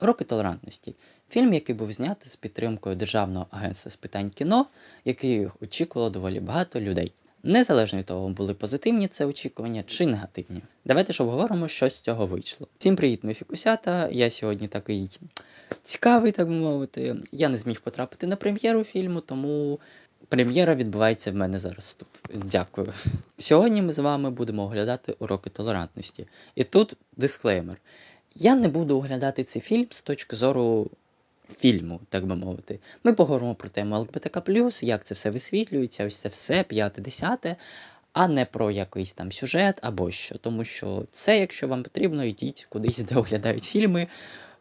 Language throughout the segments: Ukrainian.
Роки толерантності. Фільм, який був знятий з підтримкою Державного агентства з питань кіно, який очікувало доволі багато людей. Незалежно від того, були позитивні це очікування чи негативні. Давайте ж обговоримо, що з цього вийшло. Всім привіт, ми фікусята. Я сьогодні такий цікавий, так би мовити. Я не зміг потрапити на прем'єру фільму, тому прем'єра відбувається в мене зараз тут. Дякую. Сьогодні ми з вами будемо оглядати уроки толерантності. І тут дисклеймер. Я не буду оглядати цей фільм з точки зору фільму, так би мовити. Ми поговоримо про тему ЛГБТК, як це все висвітлюється, ось це все, п'яте, десяте, а не про якийсь там сюжет або що. Тому що це, якщо вам потрібно, йдіть кудись, де оглядають фільми,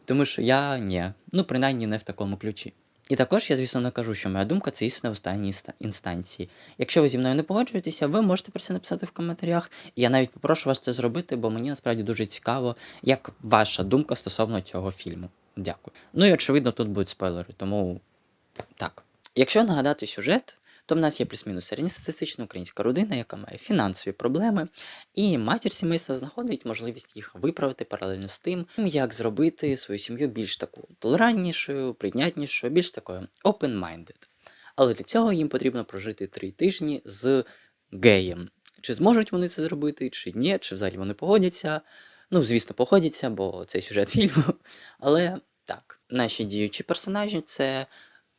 тому що я ні. Ну, принаймні не в такому ключі. І також я, звісно, не кажу, що моя думка це істина в останній інстанції. Якщо ви зі мною не погоджуєтеся, ви можете про це написати в коментарях. Я навіть попрошу вас це зробити, бо мені насправді дуже цікаво, як ваша думка стосовно цього фільму. Дякую. Ну і очевидно, тут будуть спойлери, тому так. Якщо нагадати сюжет, то в нас є плюс-мінус середньостатистична українська родина, яка має фінансові проблеми, і матір сімейства знаходить можливість їх виправити паралельно з тим, як зробити свою сім'ю більш таку толерантнішою, прийнятнішою, більш такою open-minded. Але для цього їм потрібно прожити три тижні з геєм. Чи зможуть вони це зробити, чи ні, чи взагалі вони погодяться. Ну, звісно, погодяться, бо це сюжет фільму. Але так, наші діючі персонажі це.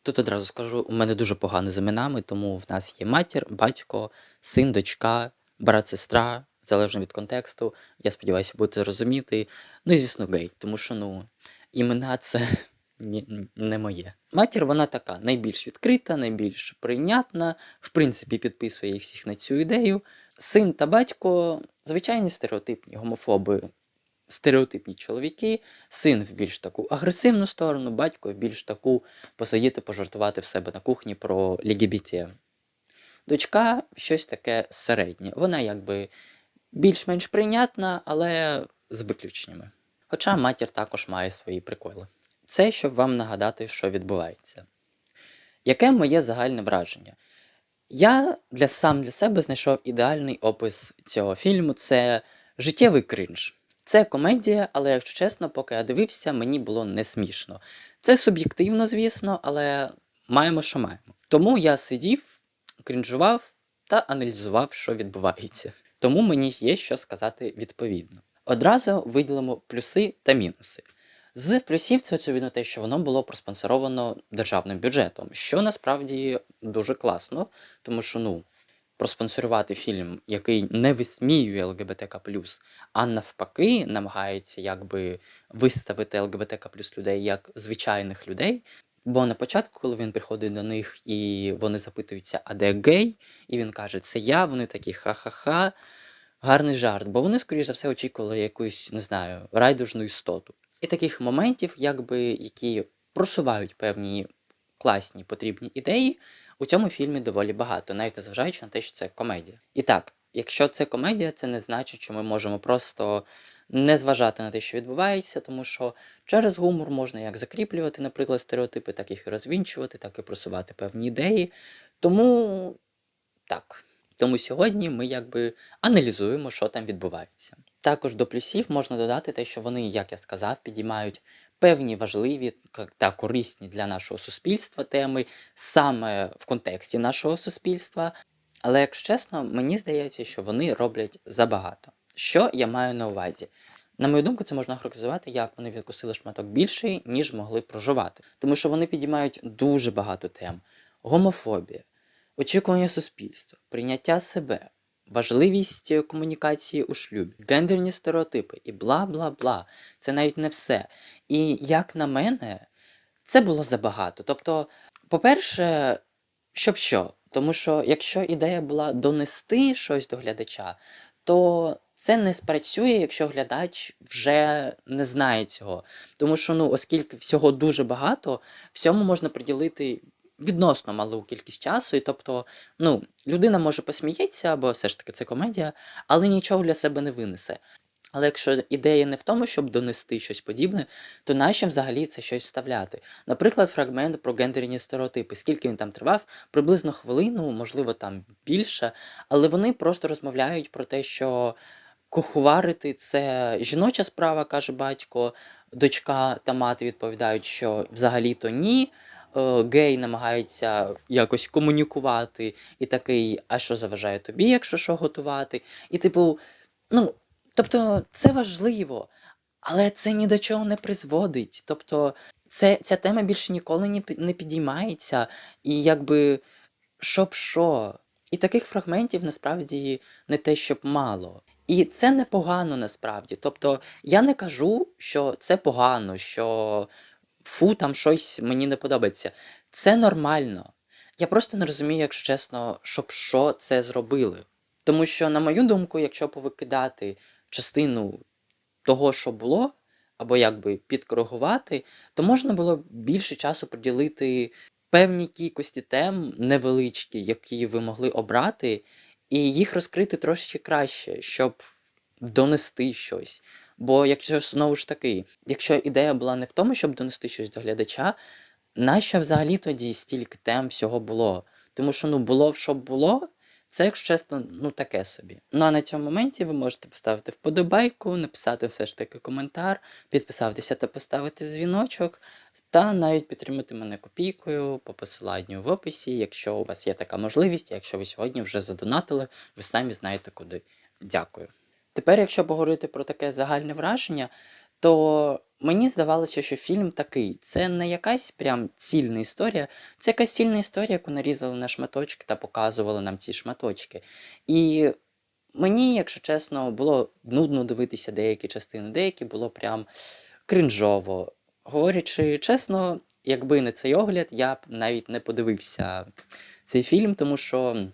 Тут одразу скажу, у мене дуже погано з іменами, тому в нас є матір, батько, син, дочка, брат, сестра, залежно від контексту. Я сподіваюся, будете розуміти. Ну і звісно, гей, тому що ну, імена це не моє. Матір, вона така найбільш відкрита, найбільш прийнятна, в принципі, підписує їх всіх на цю ідею. Син та батько звичайні стереотипні гомофоби, стереотипні чоловіки, син в більш таку агресивну сторону, батько в більш таку посидіти, пожартувати в себе на кухні про лігібіті. Дочка щось таке середнє. Вона якби більш-менш прийнятна, але з виключеннями. Хоча матір також має свої приколи. Це щоб вам нагадати, що відбувається. Яке моє загальне враження? Я для сам для себе знайшов ідеальний опис цього фільму це життєвий кринж. Це комедія, але якщо чесно, поки я дивився, мені було не смішно. Це суб'єктивно, звісно, але маємо, що маємо. Тому я сидів, крінжував та аналізував, що відбувається. Тому мені є що сказати відповідно. Одразу виділимо плюси та мінуси. З плюсів це очевидно те, що воно було проспонсоровано державним бюджетом, що насправді дуже класно, тому що ну, проспонсорувати фільм, який не висміює ЛГБТК, а навпаки, намагається якби виставити ЛГБТК людей як звичайних людей. Бо на початку, коли він приходить до них і вони запитуються, а де гей? І він каже, це я, вони такі ха-ха-ха. Гарний жарт, бо вони, скоріш за все, очікували якусь, не знаю, райдужну істоту. І таких моментів, якби, які просувають певні класні потрібні ідеї, у цьому фільмі доволі багато, навіть незважаючи на те, що це комедія. І так, якщо це комедія, це не значить, що ми можемо просто не зважати на те, що відбувається, тому що через гумор можна як закріплювати, наприклад, стереотипи, так їх і розвінчувати, так і просувати певні ідеї. Тому так. Тому сьогодні ми якби аналізуємо, що там відбувається. Також до плюсів можна додати те, що вони, як я сказав, підіймають певні важливі та корисні для нашого суспільства теми саме в контексті нашого суспільства. Але, якщо чесно, мені здається, що вони роблять забагато. Що я маю на увазі? На мою думку, це можна характеризувати, як вони відкусили шматок більший, ніж могли проживати. Тому що вони підіймають дуже багато тем: гомофобія, очікування суспільства, прийняття себе, важливість е, комунікації у шлюбі, гендерні стереотипи і бла бла бла. Це навіть не все. І як на мене, це було забагато. Тобто, по-перше, щоб що? Тому що якщо ідея була донести щось до глядача, то це не спрацює, якщо глядач вже не знає цього. Тому що, ну, оскільки всього дуже багато, всьому можна приділити відносно малу кількість часу, і тобто, ну, людина може посміється, бо все ж таки це комедія, але нічого для себе не винесе. Але якщо ідея не в тому, щоб донести щось подібне, то нащо взагалі це щось вставляти? Наприклад, фрагмент про гендерні стереотипи. Скільки він там тривав? Приблизно хвилину, можливо, там більше, але вони просто розмовляють про те, що куховарити це жіноча справа, каже батько, дочка та мати відповідають, що взагалі-то ні. Е, Гей намагається якось комунікувати, і такий, а що заважає тобі, якщо що готувати? І, типу, ну, тобто, це важливо, але це ні до чого не призводить. Тобто, це, ця тема більше ніколи не підіймається, і якби щоб що. І таких фрагментів насправді не те, щоб мало. І це непогано насправді. Тобто, я не кажу, що це погано, що фу, там щось мені не подобається. Це нормально. Я просто не розумію, якщо чесно, щоб що це зробили. Тому що, на мою думку, якщо повикидати частину того, що було, або якби підкоригувати, то можна було більше часу приділити певній кількості тем невеличкі, які ви могли обрати, і їх розкрити трошки краще, щоб донести щось. Бо якщо ж знову ж таки, якщо ідея була не в тому, щоб донести щось до глядача, нащо взагалі тоді стільки тем всього було? Тому що ну було б, щоб було, це, якщо чесно, ну таке собі. Ну а на цьому моменті ви можете поставити вподобайку, написати все ж таки коментар, підписатися та поставити дзвіночок, та навіть підтримати мене копійкою по посиланню в описі, якщо у вас є така можливість, якщо ви сьогодні вже задонатили, ви самі знаєте куди. Дякую. Тепер, якщо поговорити про таке загальне враження, то мені здавалося, що фільм такий. Це не якась прям цільна історія, це якась цільна історія, яку нарізали на шматочки та показували нам ці шматочки. І мені, якщо чесно, було нудно дивитися деякі частини, деякі було прям кринжово. Говорячи чесно, якби не цей огляд, я б навіть не подивився цей фільм, тому що,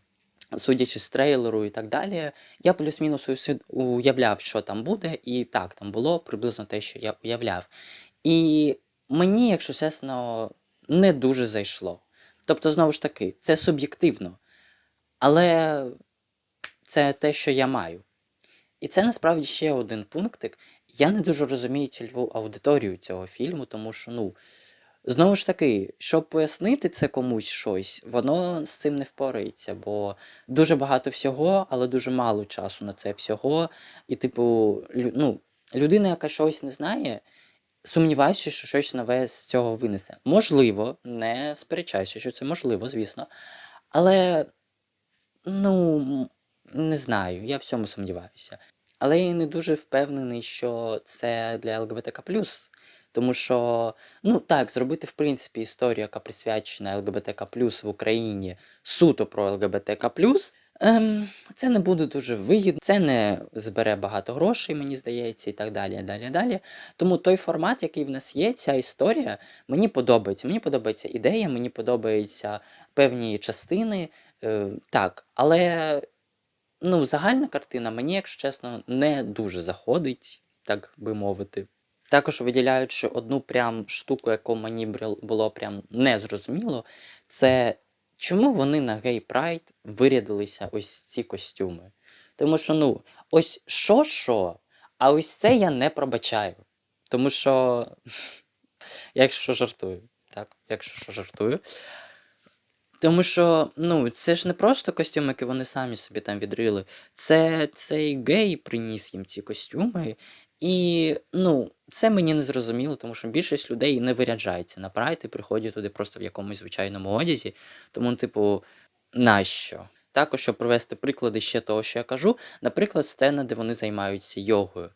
судячи з трейлеру і так далі, я плюс-мінус уявляв, що там буде, і так, там було приблизно те, що я уявляв. І мені, якщо чесно, не дуже зайшло. Тобто, знову ж таки, це суб'єктивно, але це те, що я маю. І це насправді ще один пунктик. Я не дуже розумію цільову аудиторію цього фільму, тому що, ну, знову ж таки, щоб пояснити це комусь щось, воно з цим не впорається, бо дуже багато всього, але дуже мало часу на це всього. І, типу, ну, людина, яка щось не знає, сумніваюся, що щось нове з цього винесе. Можливо, не сперечаюся, що це можливо, звісно. Але, ну, не знаю, я в цьому сумніваюся. Але я не дуже впевнений, що це для ЛГБТК+. Тому що, ну так, зробити, в принципі, історію, яка присвячена ЛГБТК+, в Україні, суто про ЛГБТК+, ем, це не буде дуже вигідно, це не збере багато грошей, мені здається, і так далі, далі, далі. Тому той формат, який в нас є, ця історія, мені подобається. Мені подобається ідея, мені подобаються певні частини, е, так, але ну, загальна картина мені, якщо чесно, не дуже заходить, так би мовити. Також виділяючи одну прям штуку, яку мені було прям незрозуміло, це чому вони на Gay Pride вирядилися ось ці костюми. Тому що, ну, ось що-що, а ось це я не пробачаю. Тому що, якщо жартую, так, якщо що жартую. Тому що, ну, це ж не просто костюми, які вони самі собі там відрили. Це цей гей приніс їм ці костюми. І, ну, це мені не зрозуміло, тому що більшість людей не виряджається на прайд і приходять туди просто в якомусь звичайному одязі. Тому, типу, нащо? Також, щоб привести приклади ще того, що я кажу, наприклад, сцена, де вони займаються йогою.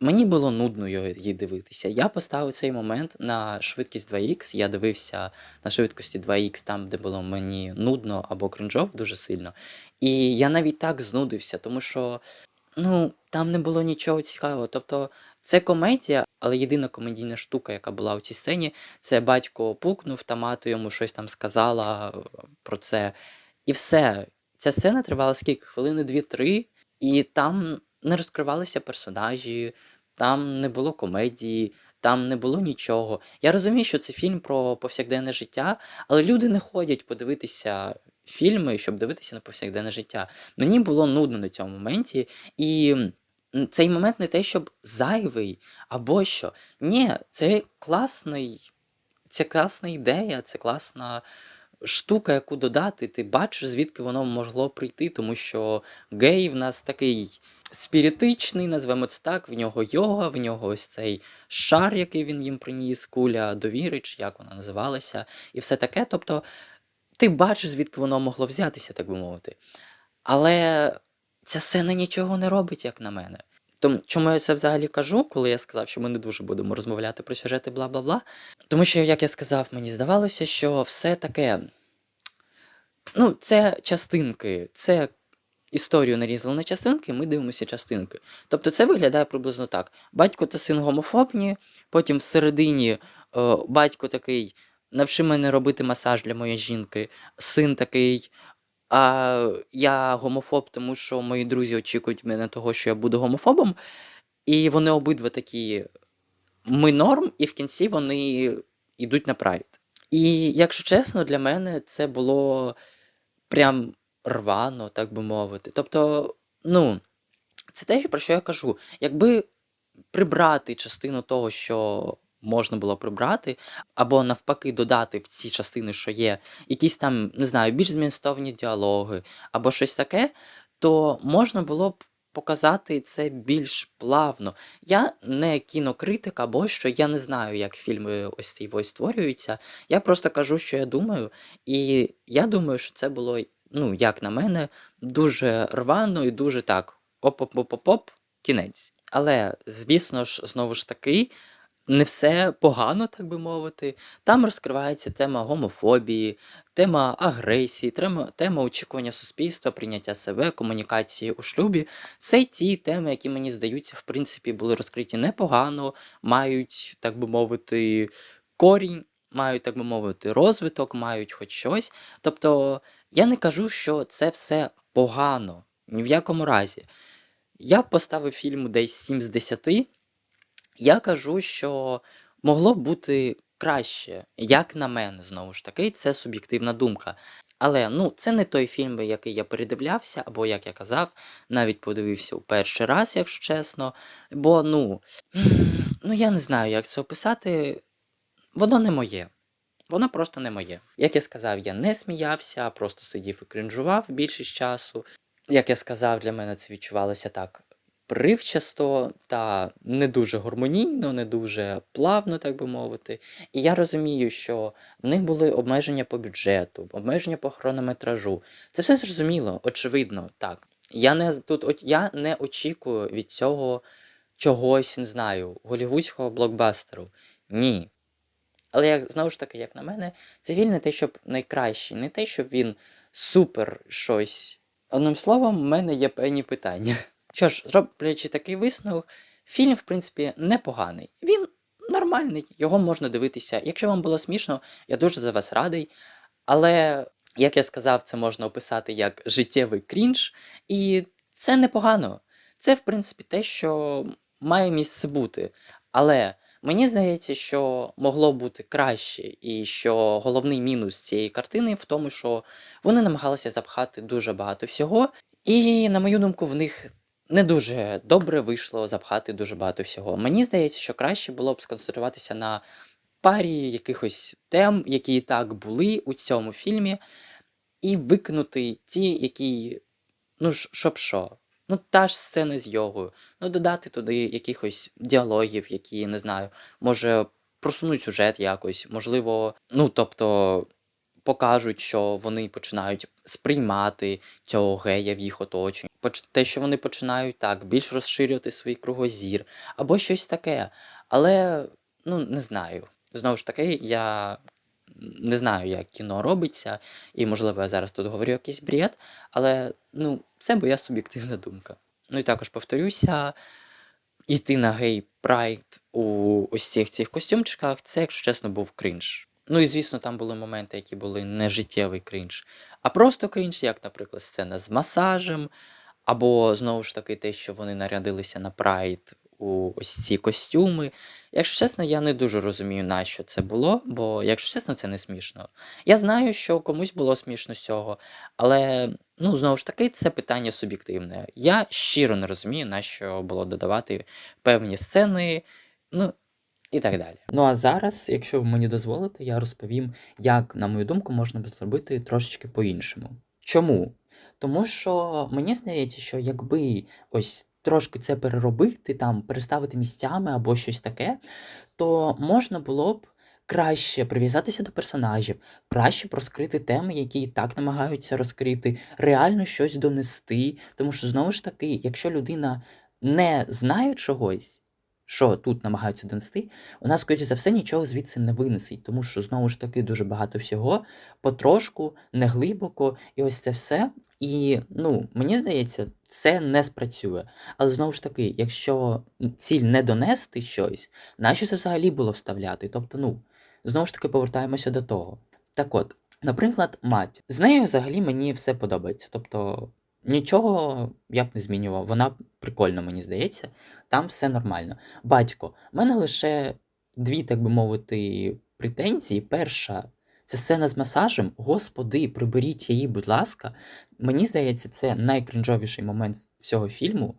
Мені було нудно її дивитися. Я поставив цей момент на швидкість 2х. Я дивився на швидкості 2х там, де було мені нудно або кринжово дуже сильно. І я навіть так знудився, тому що ну, там не було нічого цікавого. Тобто, це комедія, але єдина комедійна штука, яка була у цій сцені, це батько пукнув, та мати йому щось там сказала е, про це. І все. Ця сцена тривала скільки? Хвилини дві-три, і там не розкривалися персонажі, там не було комедії, там не було нічого. Я розумію, що це фільм про повсякденне життя, але люди не ходять подивитися фільми, щоб дивитися на повсякденне життя. Мені було нудно на цьому моменті, і цей момент не те, щоб зайвий або що. Ні, це класний, це класна ідея, це класна штука, яку додати, ти бачиш, звідки воно могло прийти, тому що гей в нас такий спіритичний, назвемо це так, в нього йога, в нього ось цей шар, який він їм приніс, куля довіри, чи як вона називалася, і все таке. Тобто ти бачиш, звідки воно могло взятися, так би мовити. Але ця сцена нічого не робить, як на мене. Тому чому я це взагалі кажу, коли я сказав, що ми не дуже будемо розмовляти про сюжети, бла бла бла. Тому що, як я сказав, мені здавалося, що все таке. Ну, це частинки, це історію нарізали на частинки, ми дивимося частинки. Тобто це виглядає приблизно так: батько та син гомофобні, потім всередині е, батько такий. Навчи мене робити масаж для моєї жінки. Син такий. А я гомофоб, тому що мої друзі очікують мене того, що я буду гомофобом. І вони обидва такі ми норм, і в кінці вони йдуть на прайд. І, якщо чесно, для мене це було прям рвано, так би мовити. Тобто, ну, це те, про що я кажу. Якби прибрати частину того, що можна було прибрати, або навпаки додати в ці частини, що є, якісь там, не знаю, більш змістовні діалоги, або щось таке, то можна було б показати це більш плавно. Я не кінокритик, або що я не знаю, як фільми ось ці ось створюються. Я просто кажу, що я думаю, і я думаю, що це було, ну, як на мене, дуже рвано і дуже так. Оп-оп-оп-оп, кінець. Але, звісно ж, знову ж таки, не все погано, так би мовити. Там розкривається тема гомофобії, тема агресії, тема, очікування суспільства, прийняття себе, комунікації у шлюбі. Це ті теми, які мені здаються, в принципі, були розкриті непогано, мають, так би мовити, корінь. Мають, так би мовити, розвиток, мають хоч щось. Тобто, я не кажу, що це все погано, ні в якому разі. Я поставив фільму десь 7 з 10. Я кажу, що могло б бути краще, як на мене, знову ж таки, це суб'єктивна думка. Але ну, це не той фільм, який я передивлявся, або, як я казав, навіть подивився у перший раз, якщо чесно. Бо, ну, ну я не знаю, як це описати. Воно не моє. Воно просто не моє. Як я сказав, я не сміявся, просто сидів і кринжував більшість часу. Як я сказав, для мене це відчувалося так привчасто та не дуже гармонійно, не дуже плавно, так би мовити. І я розумію, що в них були обмеження по бюджету, обмеження по хронометражу. Це все зрозуміло, очевидно, так. Я не тут я не очікую від цього чогось, не знаю, голівудського блокбастеру. Ні. Але як знову ж таки, як на мене, це не те, щоб найкращий, не те, щоб він супер щось. Одним словом, в мене є певні питання. Що ж, зроблячи такий висновок, фільм, в принципі, непоганий. Він нормальний, його можна дивитися. Якщо вам було смішно, я дуже за вас радий. Але, як я сказав, це можна описати як життєвий крінж, і це непогано. Це, в принципі, те, що має місце бути. Але мені здається, що могло бути краще, і що головний мінус цієї картини в тому, що вони намагалися запхати дуже багато всього. І, на мою думку, в них не дуже добре вийшло запхати дуже багато всього. Мені здається, що краще було б сконцентруватися на парі якихось тем, які і так були у цьому фільмі, і викинути ті, які, ну, щоб що. Ну, та ж сцена з йогою. Ну, додати туди якихось діалогів, які, не знаю, може просунуть сюжет якось, можливо, ну, тобто. Покажуть, що вони починають сприймати цього гея в їх оточенні. Те, що вони починають так більш розширювати свій кругозір, або щось таке. Але ну не знаю. Знову ж таки, я не знаю, як кіно робиться, і, можливо, я зараз тут говорю якийсь бред, але ну, це моя суб'єктивна думка. Ну і також повторюся, іти на гей прайд у ось цих цих костюмчиках, це, якщо чесно, був крінж. Ну і звісно, там були моменти, які були не життєвий крінж, а просто крінж, як, наприклад, сцена з масажем, або знову ж таки те, що вони нарядилися на прайд у ось ці костюми. Якщо чесно, я не дуже розумію, на що це було, бо, якщо чесно, це не смішно. Я знаю, що комусь було смішно з цього, але ну, знову ж таки, це питання суб'єктивне. Я щиро не розумію, на що було додавати певні сцени. Ну, і так далі. Ну а зараз, якщо ви мені дозволите, я розповім, як, на мою думку, можна б зробити трошечки по-іншому. Чому? Тому що мені здається, що якби ось трошки це переробити, там переставити місцями або щось таке, то можна було б краще прив'язатися до персонажів, краще розкрити теми, які і так намагаються розкрити, реально щось донести. Тому що знову ж таки, якщо людина не знає чогось, що тут намагаються донести, вона, скоріше за все, нічого звідси не винесить, тому що знову ж таки дуже багато всього, потрошку, неглибоко, і ось це все. І ну, мені здається, це не спрацює. Але знову ж таки, якщо ціль не донести щось, нащо це взагалі було вставляти? Тобто, ну, знову ж таки, повертаємося до того. Так от, наприклад, мать. З нею взагалі мені все подобається. Тобто, нічого я б не змінював. Вона прикольна, мені здається, там все нормально. Батько, в мене лише дві, так би мовити, претензії. Перша. Це сцена з масажем. Господи, приберіть її, будь ласка. Мені здається, це найкринжовіший момент всього фільму.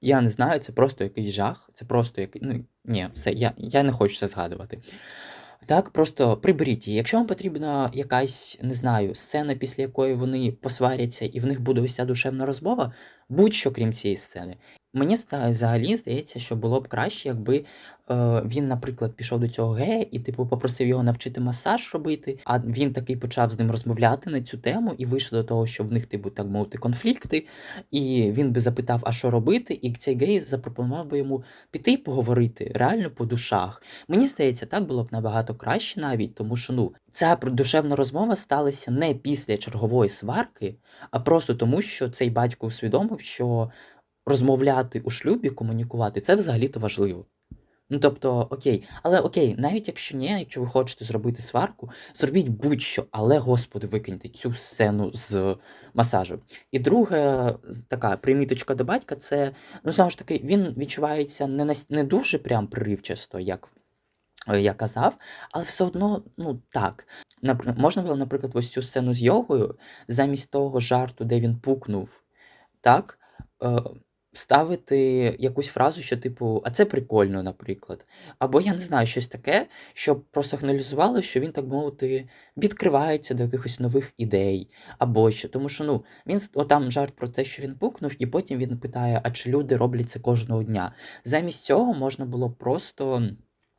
Я не знаю, це просто якийсь жах. Це просто який. Ну, ні, все, я, я не хочу це згадувати. Так, просто приберіть її. Якщо вам потрібна якась, не знаю, сцена, після якої вони посваряться, і в них буде ця душевна розмова, будь-що крім цієї сцени. Мені взагалі здається, що було б краще, якби е, він, наприклад, пішов до цього гея і, типу, попросив його навчити масаж робити, а він такий почав з ним розмовляти на цю тему і вийшло до того, що в них, типу, так мовити, конфлікти. І він би запитав, а що робити, і цей гей запропонував би йому піти і поговорити реально по душах. Мені здається, так було б набагато краще навіть, тому що ну ця душевна розмова сталася не після чергової сварки, а просто тому, що цей батько усвідомив, що розмовляти у шлюбі, комунікувати це взагалі-то важливо. Ну тобто, окей, але окей, навіть якщо ні, якщо ви хочете зробити сварку, зробіть будь-що, але господи, викиньте цю сцену з масажу. І друга така приміточка до батька, це ну знову ж таки, він відчувається не нас- не дуже прям приривчасто, як е, я казав, але все одно, ну так. Можна було, наприклад, ось цю сцену з йогою, замість того жарту, де він пукнув, так, е, вставити якусь фразу, що, типу, а це прикольно, наприклад. Або я не знаю, щось таке, щоб просигналізувало, що він, так мовити, відкривається до якихось нових ідей, або що. Тому що ну, він отам жарт про те, що він пукнув, і потім він питає, а чи люди роблять це кожного дня. Замість цього можна було просто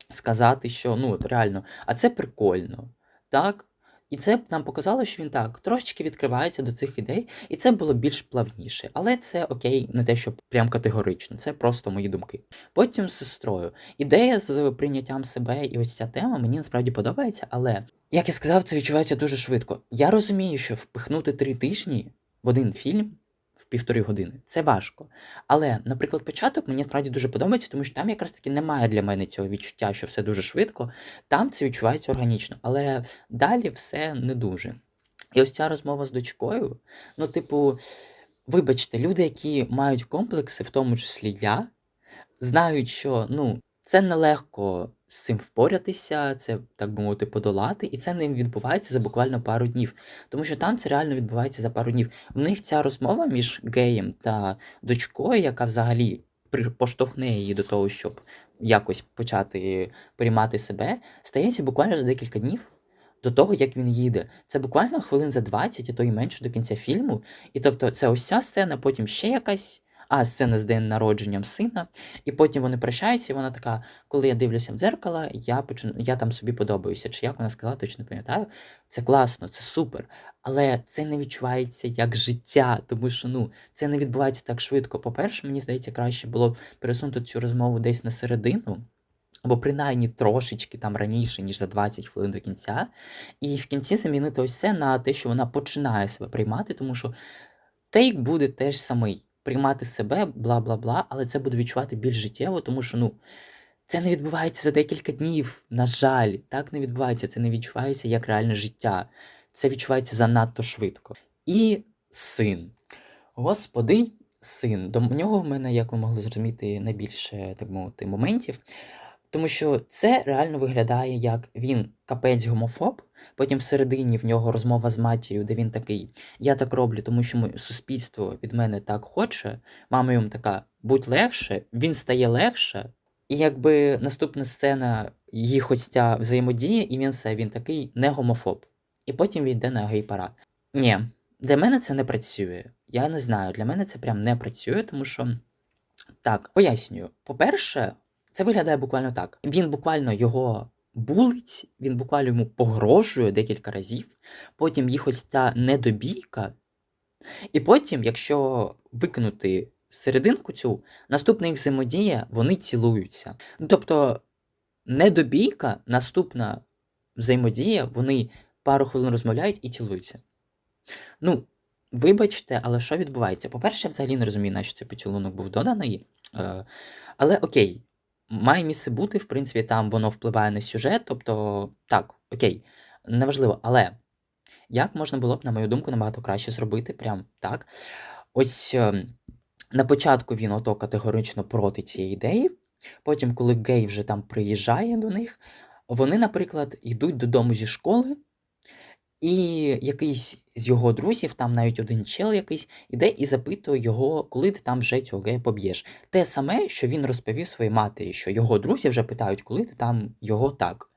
сказати, що ну от реально, а це прикольно. Так? І це б нам показало, що він так трошечки відкривається до цих ідей, і це було більш плавніше. Але це окей, не те, що прям категорично, це просто мої думки. Потім з сестрою. Ідея з прийняттям себе і ось ця тема мені насправді подобається, але як я сказав, це відчувається дуже швидко. Я розумію, що впихнути три тижні в один фільм півтори години це важко. Але, наприклад, початок мені справді дуже подобається, тому що там якраз таки немає для мене цього відчуття, що все дуже швидко. Там це відчувається органічно, але далі все не дуже. І ось ця розмова з дочкою, ну, типу, вибачте, люди, які мають комплекси, в тому числі я, знають, що ну, це нелегко з цим впоратися, це, так би мовити, подолати, і це не відбувається за буквально пару днів. Тому що там це реально відбувається за пару днів. В них ця розмова між геєм та дочкою, яка взагалі поштовхне її до того, щоб якось почати приймати себе, стається буквально за декілька днів. До того, як він їде. Це буквально хвилин за 20, а то й менше до кінця фільму. І тобто це ось ця сцена, потім ще якась, а сцена з день народженням сина. І потім вони прощаються, і вона така, коли я дивлюся в дзеркало, я почну, я там собі подобаюся. Чи як вона сказала, точно не пам'ятаю. Це класно, це супер. Але це не відчувається як життя, тому що ну це не відбувається так швидко. По-перше, мені здається, краще було пересунути цю розмову десь на середину. Або принаймні трошечки там раніше, ніж за 20 хвилин до кінця, і в кінці замінити ось це на те, що вона починає себе приймати, тому що тейк буде теж самий приймати себе, бла бла бла, але це буде відчувати більш життєво, тому що ну це не відбувається за декілька днів. На жаль, так не відбувається. Це не відчувається як реальне життя. Це відчувається занадто швидко. І син. Господи, син. До нього в мене, як ви могли зрозуміти, найбільше так мовити моментів. Тому що це реально виглядає як він капець гомофоб, потім всередині в нього розмова з матір'ю, де він такий: Я так роблю, тому що суспільство від мене так хоче. Мама йому така, будь легше, він стає легше. І якби наступна сцена їх ось ця взаємодія, і він все, він такий не гомофоб. І потім він йде на гей-парад. Ні, для мене це не працює. Я не знаю, для мене це прям не працює, тому що. Так, пояснюю. По-перше, це виглядає буквально так. Він буквально його булить, він буквально йому погрожує декілька разів, потім їх ось ця недобійка, і потім, якщо викинути серединку цю, наступна їх взаємодія, вони цілуються. Ну, тобто, недобійка, наступна взаємодія, вони пару хвилин розмовляють і цілуються. Ну, вибачте, але що відбувається? По-перше, я взагалі не розумію, на що цей поцілунок був доданий. Е, але окей, має місце бути, в принципі, там воно впливає на сюжет, тобто, так, окей, неважливо. Але як можна було б, на мою думку, набагато краще зробити, прям так. Ось е, на початку він ото категорично проти цієї ідеї. Потім, коли гей вже там приїжджає до них, вони, наприклад, йдуть додому зі школи, і якийсь з його друзів, там навіть один чел якийсь, іде і запитує його, коли ти там вже цього гея поб'єш. Те саме, що він розповів своїй матері, що його друзі вже питають, коли ти там його так.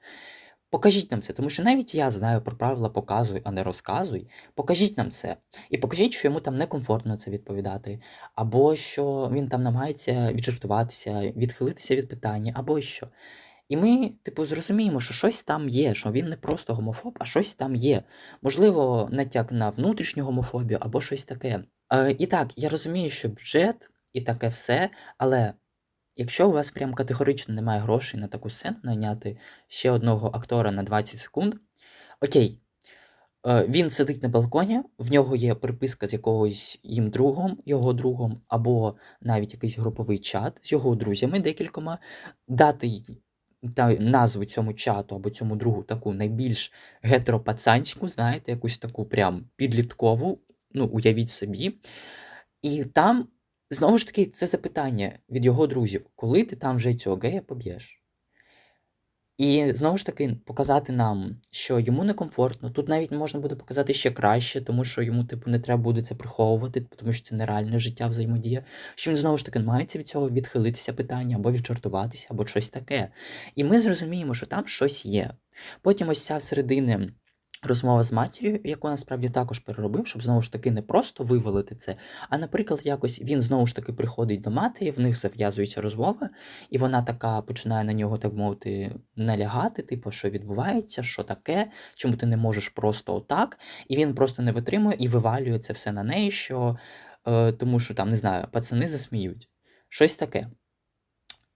Покажіть нам це, тому що навіть я знаю про правила показуй, а не розказуй. Покажіть нам це. І покажіть, що йому там некомфортно це відповідати, або що він там намагається віджартуватися, відхилитися від питання, або що. І ми, типу, зрозуміємо, що щось там є, що він не просто гомофоб, а щось там є. Можливо, натяк на внутрішню гомофобію або щось таке. Е, і так, я розумію, що бюджет і таке все, але якщо у вас прям категорично немає грошей на таку сцену найняти ще одного актора на 20 секунд, окей. Е, Він сидить на балконі, в нього є приписка з якогось їм другом, його другом, або навіть якийсь груповий чат з його друзями декількома, дати та назву цьому чату або цьому другу таку найбільш гетеропацанську, знаєте, якусь таку прям підліткову, ну, уявіть собі. І там, знову ж таки, це запитання від його друзів, коли ти там вже цього гея поб'єш? І знову ж таки показати нам, що йому некомфортно. Тут навіть можна буде показати ще краще, тому що йому, типу, не треба буде це приховувати, тому що це нереальне життя взаємодія. Що він знову ж таки намагається від цього відхилитися питання, або віджартуватися, або щось таке. І ми зрозуміємо, що там щось є. Потім ось ця середини розмова з матір'ю, яку насправді також переробив, щоб знову ж таки не просто вивалити це, а, наприклад, якось він знову ж таки приходить до матері, в них зав'язується розмова, і вона така починає на нього, так мовити, налягати, типу, що відбувається, що таке, чому ти не можеш просто отак. І він просто не витримує і вивалює це все на неї, що е, тому що там, не знаю, пацани засміють. Щось таке.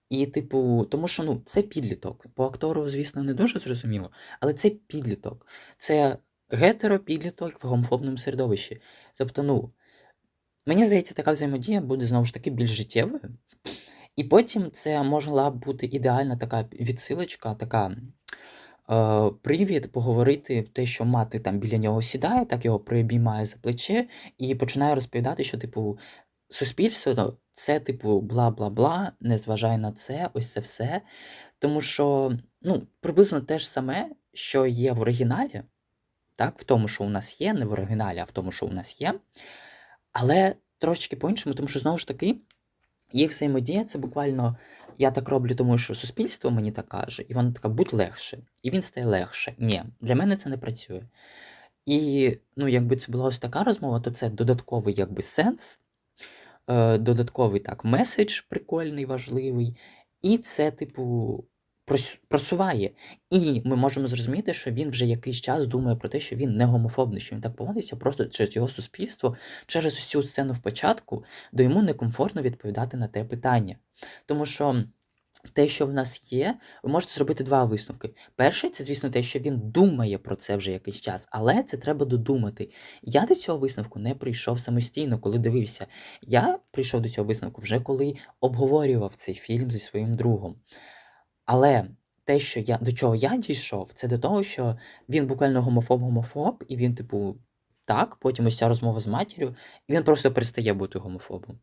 І, типу, тому що ну, це підліток. По актору, звісно, не дуже зрозуміло, але це підліток. Це гетеро-підліток в гомофобному середовищі. Тобто, ну, мені здається, така взаємодія буде знову ж таки більш життєвою. І потім це могла б бути ідеальна така відсилочка, така е, привід поговорити те, що мати там біля нього сідає, так його приобіймає за плече і починає розповідати, що, типу, суспільство ну, це, типу, бла-бла-бла, не зважай на це, ось це все. Тому що, ну, приблизно те ж саме, що є в оригіналі, так, в тому, що у нас є, не в оригіналі, а в тому, що у нас є. Але трошечки по-іншому, тому що знову ж таки, їх взаємодія це буквально я так роблю, тому що суспільство мені так каже, і воно така будь легше, і він стає легше. Ні, для мене це не працює. І ну, якби це була ось така розмова, то це додатковий якби сенс, додатковий так меседж прикольний, важливий, і це, типу, просуває. І ми можемо зрозуміти, що він вже якийсь час думає про те, що він не гомофобний, що він так поводиться просто через його суспільство, через усю сцену в початку, до йому некомфортно відповідати на те питання. Тому що те, що в нас є, ви можете зробити два висновки. Перший це, звісно, те, що він думає про це вже якийсь час, але це треба додумати. Я до цього висновку не прийшов самостійно, коли дивився. Я прийшов до цього висновку вже коли обговорював цей фільм зі своїм другом. Але те, що я до чого я дійшов, це до того, що він буквально гомофоб-гомофоб, і він, типу, так, потім ось ця розмова з матір'ю, і він просто перестає бути гомофобом.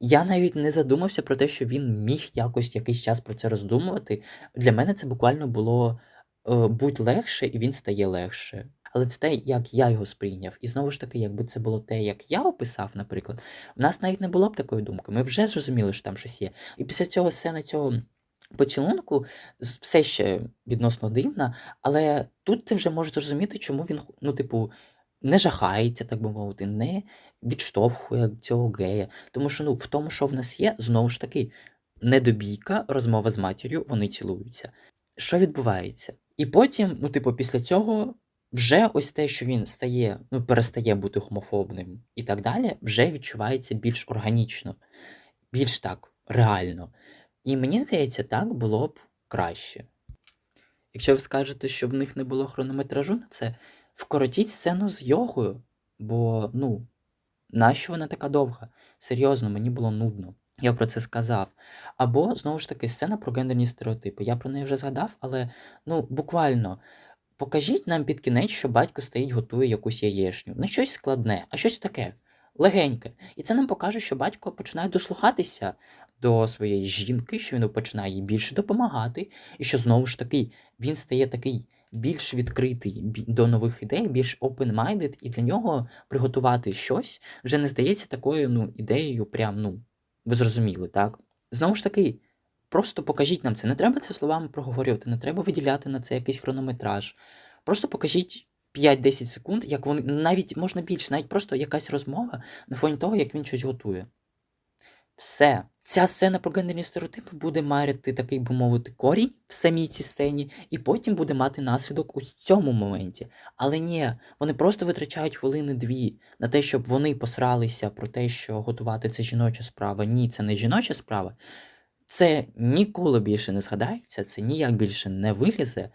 Я навіть не задумався про те, що він міг якось якийсь час про це роздумувати. Для мене це буквально було е, будь легше, і він стає легше. але це те, як я його сприйняв. І знову ж таки, якби це було те, як я описав, наприклад, у нас навіть не було б такої думки. Ми вже зрозуміли, що там щось є. І після цього сцена цього поцілунку все ще відносно дивна, але тут ти вже можеш зрозуміти, чому він, ну, типу, не жахається, так би мовити, не відштовхує цього гея. Тому що ну, в тому, що в нас є, знову ж таки, недобійка, розмова з матір'ю, вони цілуються. Що відбувається? І потім, ну, типу, після цього вже ось те, що він стає, ну, перестає бути хомофобним і так далі, вже відчувається більш органічно, більш так, реально. І мені здається, так було б краще. Якщо ви скажете, що в них не було хронометражу на це, вкоротіть сцену з йогою, бо, ну, нащо вона така довга? Серйозно, мені було нудно. Я про це сказав. Або, знову ж таки, сцена про гендерні стереотипи. Я про неї вже згадав, але ну, буквально покажіть нам під кінець, що батько стоїть, готує якусь яєшню. Не щось складне, а щось таке, легеньке. І це нам покаже, що батько починає дослухатися до своєї жінки, що він починає їй більше допомагати, і що знову ж таки він стає такий більш відкритий до нових ідей, більш open-minded, і для нього приготувати щось вже не здається такою ну, ідеєю, прям, ну, ви зрозуміли, так? Знову ж таки, просто покажіть нам це. Не треба це словами проговорювати, не треба виділяти на це якийсь хронометраж. Просто покажіть 5-10 секунд, як вони навіть можна більше, навіть просто якась розмова на фоні того, як він щось готує. Все. Ця сцена про гендерні стереотипи буде мати такий, би мовити, корінь в самій цій сцені, і потім буде мати наслідок у цьому моменті. Але ні, вони просто витрачають хвилини-дві на те, щоб вони посралися про те, що готувати це жіноча справа. Ні, це не жіноча справа. Це ніколи більше не згадається, це ніяк більше не вилізе.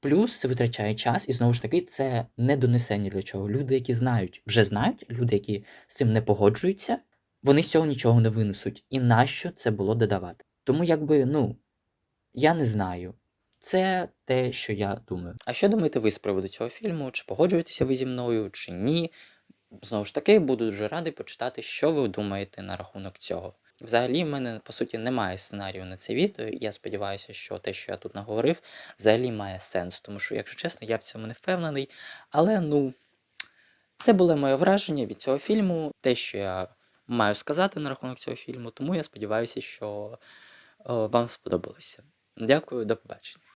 Плюс це витрачає час, і знову ж таки, це не донесення для чого. Люди, які знають, вже знають, люди, які з цим не погоджуються, вони з цього нічого не винесуть. І нащо це було додавати? Тому, якби, ну, я не знаю. Це те, що я думаю. А що думаєте ви з приводу цього фільму? Чи погоджуєтеся ви зі мною, чи ні? Знову ж таки, буду дуже радий почитати, що ви думаєте на рахунок цього. Взагалі, в мене по суті немає сценарію на це відео, я сподіваюся, що те, що я тут наговорив, взагалі має сенс. Тому що, якщо чесно, я в цьому не впевнений. Але ну, це було моє враження від цього фільму, те, що я маю сказати на рахунок цього фільму, тому я сподіваюся, що е, вам сподобалося. Дякую, до побачення.